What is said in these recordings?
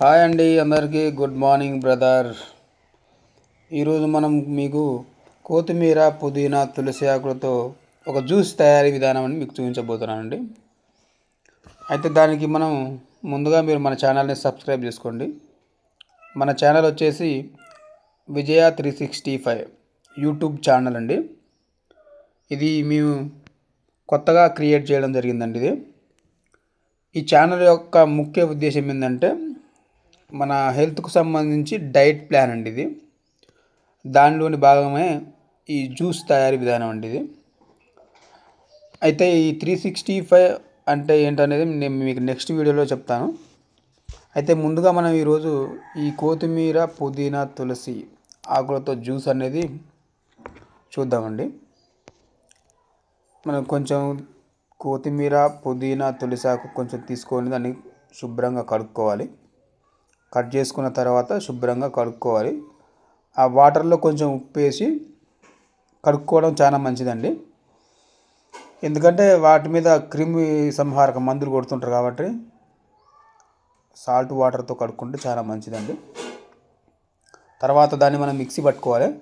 Hi అండి అందరికీ. Good morning brother. ఈరోజు మనం మీకు కొత్తిమీర పుదీనా తులసి ఆకులతో ఒక జ్యూస్ తయారీ విధానం అని మీకు చూపించబోతున్నానండి. అయితే దానికి మనం ముందుగా మీరు మన ఛానల్ని సబ్స్క్రైబ్ చేసుకోండి. మన ఛానల్ వచ్చేసి Vijaya three sixty five YouTube channel అండి. ఇది మేము కొత్తగా క్రియేట్ చేయడం జరిగిందండి ఇది. ఈ ఛానల్ యొక్క ముఖ్య ఉద్దేశం ఏంటంటే మన హెల్త్కు సంబంధించి డైట్ ప్లాన్ అండి ఇది. దానిలోని భాగమే ఈ జ్యూస్ తయారీ విధానం అండి ఇది. అయితే ఈ త్రీ సిక్స్టీ ఫైవ్ అంటే ఏంటనేది నేను మీకు నెక్స్ట్ వీడియోలో చెప్తాను. అయితే ముందుగా మనం ఈరోజు ఈ కొత్తిమీర పుదీనా తులసి ఆకులతో జ్యూస్ అనేది చూద్దామండి. మనం కొంచెం కొత్తిమీర పుదీనా తులసాకు కొంచెం తీసుకొని దాన్ని శుభ్రంగా కడుక్కోవాలి. కట్ చేసుకున్న తర్వాత శుభ్రంగా కడుక్కోవాలి. ఆ వాటర్లో కొంచెం ఉప్పు వేసి కడుక్కోవడం చాలా మంచిదండి. ఎందుకంటే వాటి మీద క్రిమి సంహారక మందులు కొడుతుంటారు కాబట్టి సాల్ట్ వాటర్తో కడుక్కుంటే చాలా మంచిదండి. తర్వాత దాన్ని మనం మిక్సీ పట్టుకోవాలి.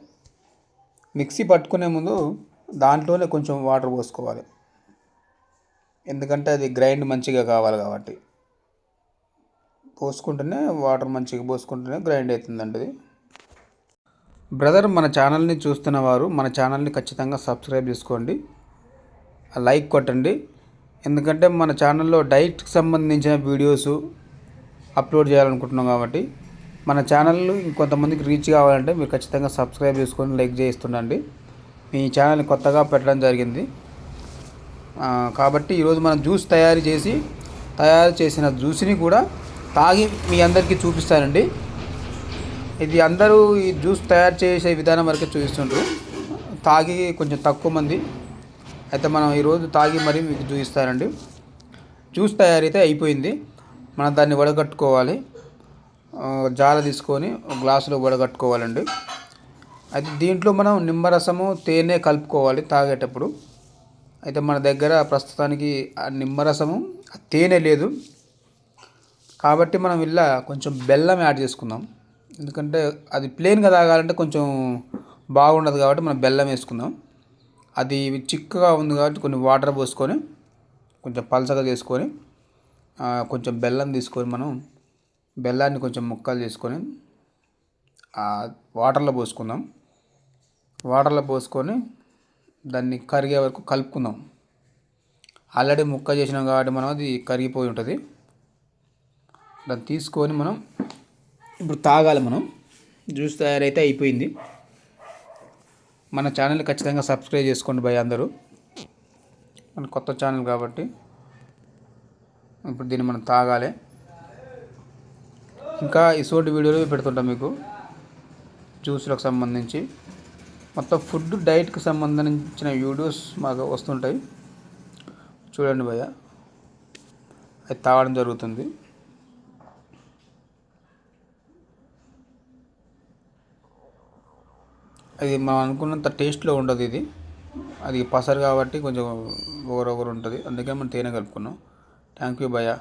మిక్సీ పట్టుకునే ముందు దాంట్లోనే కొంచెం వాటర్ పోసుకోవాలి. ఎందుకంటే అది గ్రైండ్ మంచిగా కావాలి కాబట్టి. పోసుకుంటేనే వాటర్ మంచిగా పోసుకుంటేనే గ్రైండ్ అవుతుందండి అది. బ్రదర్ మన ఛానల్ని చూస్తున్న వారు మన ఛానల్ని ఖచ్చితంగా సబ్స్క్రైబ్ చేసుకోండి. లైక్ కొట్టండి. ఎందుకంటే మన ఛానల్లో డైట్కి సంబంధించిన వీడియోస్ అప్లోడ్ చేయాలనుకుంటున్నాం కాబట్టి మన ఛానల్ ఇంకొంతమందికి రీచ్ కావాలంటే మీరు ఖచ్చితంగా సబ్స్క్రైబ్ చేసుకొని లైక్ చేస్తుండండి మీ ఛానల్ని కొత్తగా పెట్టడం జరిగింది. కాబట్టి ఈరోజు మనం జ్యూస్ తయారు చేసి తయారు చేసిన జ్యూస్ని కూడా తాగి మీ అందరికీ చూపిస్తానండి. ఇది అందరూ ఈ జ్యూస్ తయారు చేసే విధానం వరకే చూపిస్తుండ్రు. తాగి కొంచెం తక్కువ మంది. అయితే మనం ఈరోజు తాగి మరీ మీకు చూపిస్తానండి. జ్యూస్ తయారైతే అయిపోయింది. మనం దాన్ని వడగట్టుకోవాలి. జాల తీసుకొని గ్లాసులో వడగట్టుకోవాలండి. అయితే దీంట్లో మనం నిమ్మరసము తేనె కలుపుకోవాలి తాగేటప్పుడు. అయితే మన దగ్గర ప్రస్తుతానికి ఆ నిమ్మరసము తేనె లేదు. కాబట్టి మనం ఇలా కొంచెం బెల్లం యాడ్ చేసుకుందాం. ఎందుకంటే అది ప్లెయిన్గా తాగాలంటే కొంచెం బాగుండదు కాబట్టి మనం బెల్లం వేసుకుందాం. అది చిక్కగా ఉంది కాబట్టి కొన్ని వాటర్ పోసుకొని కొంచెం పలసగా చేసుకొని కొంచెం బెల్లం తీసుకొని మనం బెల్లాన్ని కొంచెం ముక్కలు చేసుకొని వాటర్లో పోసుకుందాం. వాటర్లో పోసుకొని దాన్ని కరిగే వరకు కలుపుకుందాం. ఆల్రెడీ ముక్క చేసినాం కాబట్టి మనం అది కరిగిపోయి ఉంటుంది. దాన్ని తీసుకొని మనం ఇప్పుడు తాగాలి మనం. జ్యూస్ తయారైతే అయిపోయింది. మన ఛానల్ ఖచ్చితంగా సబ్స్క్రైబ్ చేసుకోండి భయ అందరూ. మన కొత్త ఛానల్ కాబట్టి ఇప్పుడు దీన్ని మనం తాగాలి. ఇంకా ఇసోటి వీడియోలు పెడుతుంటాం మీకు. జ్యూస్లకు సంబంధించి. మొత్తం ఫుడ్ డైట్కి సంబంధించిన వీడియోస్ మాకు వస్తుంటాయి. చూడండి భయ్య. అది తాగడం జరుగుతుంది. అది మనం అనుకున్నంత టేస్ట్లో ఉండదు ఇది. అది పసరు కాబట్టి కొంచెం ఓవర్ ఓవర్ ఉంటుంది. అందుకే మనం తేనె కలుపుకున్నాం. థ్యాంక్ యూ భయ్యా